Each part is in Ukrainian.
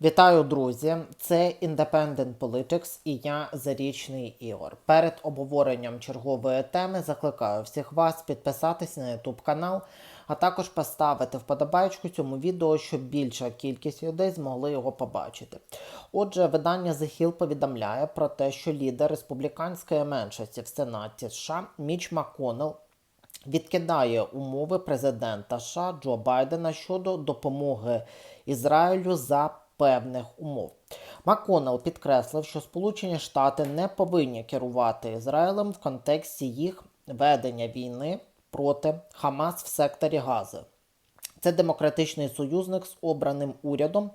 Вітаю, друзі! Це Independent Politics і я Зарічний Ігор. Перед обговоренням чергової теми закликаю всіх вас підписатись на YouTube канал, а також поставити вподобайку цьому відео, щоб більша кількість людей змогли його побачити. Отже, видання The Hill повідомляє про те, що лідер республіканської меншості в Сенаті США Міч МакКоннелл відкидає умови президента США Джо Байдена щодо допомоги Ізраїлю за певних умов. Маконел підкреслив, що Сполучені Штати не повинні керувати Ізраїлем в контексті їх ведення війни проти Хамас в секторі Гази. Це демократичний союзник з обраним урядом,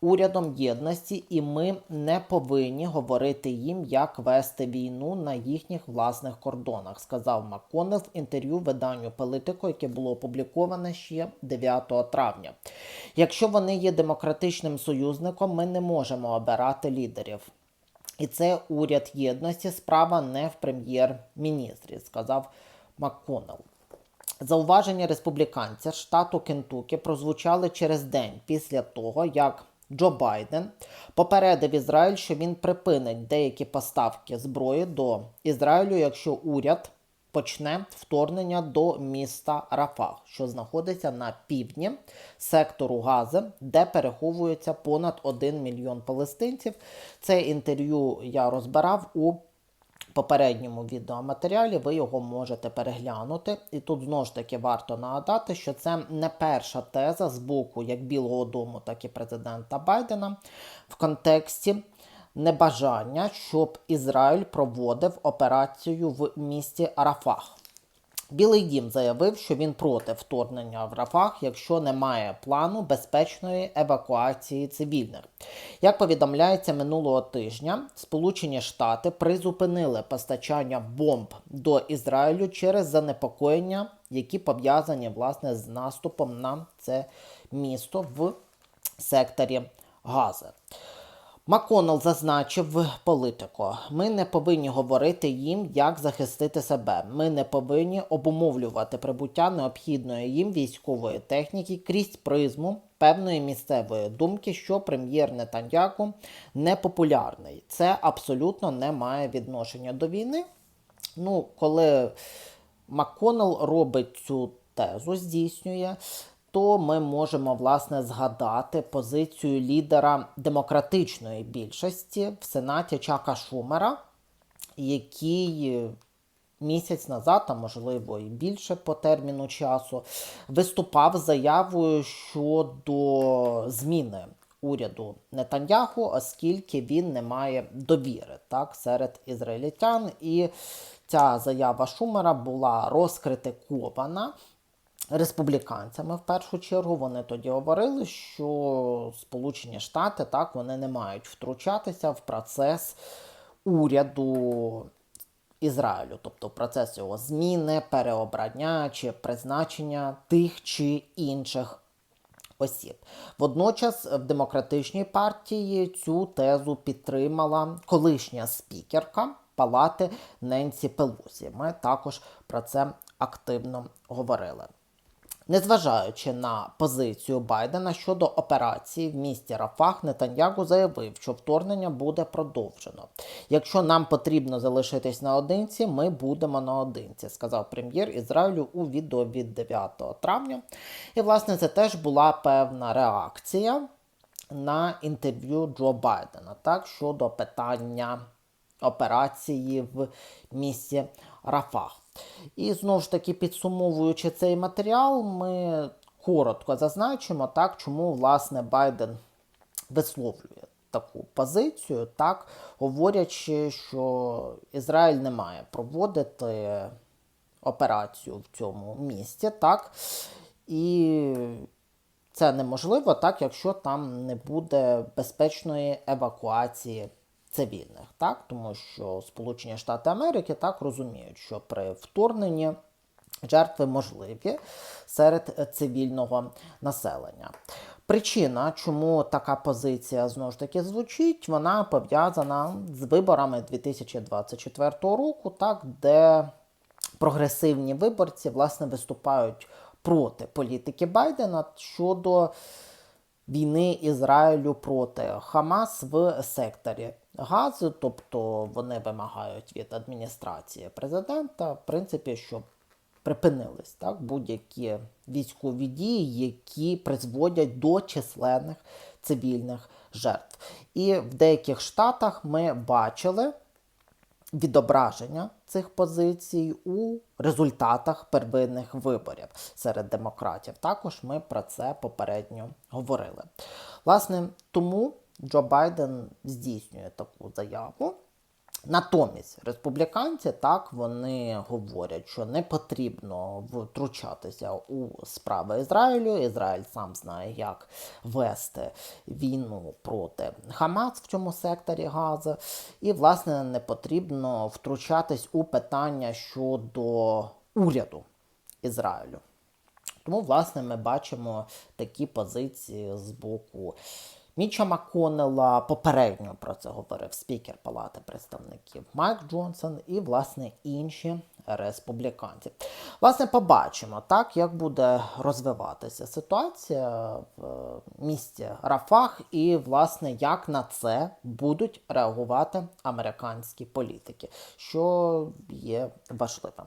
урядом єдності, і ми не повинні говорити їм, як вести війну на їхніх власних кордонах, сказав МакКоннелл в інтерв'ю виданню Политико, яке було опубліковане ще 9 травня. Якщо вони є демократичним союзником, ми не можемо обирати лідерів. І це уряд єдності, справа не в прем'єр-міністрі, сказав МакКоннелл. Зауваження республіканця штату Кентукі прозвучали через день після того, як Джо Байден попередив Ізраїль, що він припинить деякі поставки зброї до Ізраїлю, якщо уряд почне вторгнення до міста Рафах, що знаходиться на півдні сектору Гази, де переховується понад 1 мільйон палестинців. Це інтерв'ю я розбирав у попередньому відеоматеріалі, ви його можете переглянути. І тут знову ж таки варто нагадати, що це не перша теза з боку як Білого Дому, так і президента Байдена в контексті небажання, щоб Ізраїль проводив операцію в місті Арафах. Білий дім заявив, що він проти вторгнення в Рафах, якщо немає плану безпечної евакуації цивільних. Як повідомляється минулого тижня, Сполучені Штати призупинили постачання бомб до Ізраїлю через занепокоєння, які пов'язані власне з наступом на це місто в секторі Гази. МакКоннелл зазначив в Политико, ми не повинні говорити їм, як захистити себе. Ми не повинні обумовлювати прибуття необхідної їм військової техніки крізь призму певної місцевої думки, що прем'єр Нетаньяку непопулярний. Це абсолютно не має відношення до війни. Ну, коли МакКоннелл робить цю тезу, здійснює то ми можемо власне згадати позицію лідера демократичної більшості в Сенаті Чака Шумера, який місяць назад, а можливо і більше по терміну часу, виступав заявою щодо зміни. Уряду Нетаньяху, оскільки він не має довіри так, серед ізраїльтян, і ця заява Шумера була розкритикована республіканцями в першу чергу. Вони тоді говорили, що Сполучені Штати так вони не мають втручатися в процес уряду. Ізраїлю, тобто процес його зміни, переобрання чи призначення тих чи інших осіб. Водночас в демократичній партії цю тезу підтримала колишня спікерка палати Ненсі Пелусі. Ми також про це активно говорили. Незважаючи на позицію Байдена щодо операції в місті Рафах, Нетаньягу заявив, що вторгнення буде продовжено. Якщо нам потрібно залишитись наодинці, ми будемо наодинці, сказав прем'єр Ізраїлю у відео від 9 травня. І, власне, це теж була певна реакція на інтерв'ю Джо Байдена так, щодо питання операції в місті Рафах. І знову ж таки, підсумовуючи цей матеріал, ми коротко зазначимо, так, чому власне Байден висловлює таку позицію, так, говорячи, що Ізраїль не має проводити операцію в цьому місті, так, і це неможливо, так, якщо там не буде безпечної евакуації цивільних, так? тому що Сполучені Штати Америки так розуміють, що при вторгненні жертви можливі серед цивільного населення. Причина, чому така позиція знову ж таки звучить, вона пов'язана з виборами 2024 року, так, де прогресивні виборці власне виступають проти політики Байдена щодо війни Ізраїлю проти Хамас в секторі Газу, тобто вони вимагають від адміністрації президента, в принципі, щоб припинились так, будь-які військові дії, які призводять до численних цивільних жертв. І в деяких штатах ми бачили відображення цих позицій у результатах первинних виборів серед демократів. Також ми про це попередньо говорили. Власне, тому Джо Байден здійснює таку заяву. Натомість республіканці так вони говорять, що не потрібно втручатися у справи Ізраїлю. Ізраїль сам знає, як вести війну проти Хамас в цьому секторі Гази, і власне не потрібно втручатись у питання щодо уряду Ізраїлю. Тому, власне, ми бачимо такі позиції з боку Міча Маконела. Попередньо про це говорив спікер Палати представників Майк Джонсон і, власне, інші республіканці. Власне, побачимо, так, як буде розвиватися ситуація в місті Рафах, і, власне, як на це будуть реагувати американські політики, що є важливим.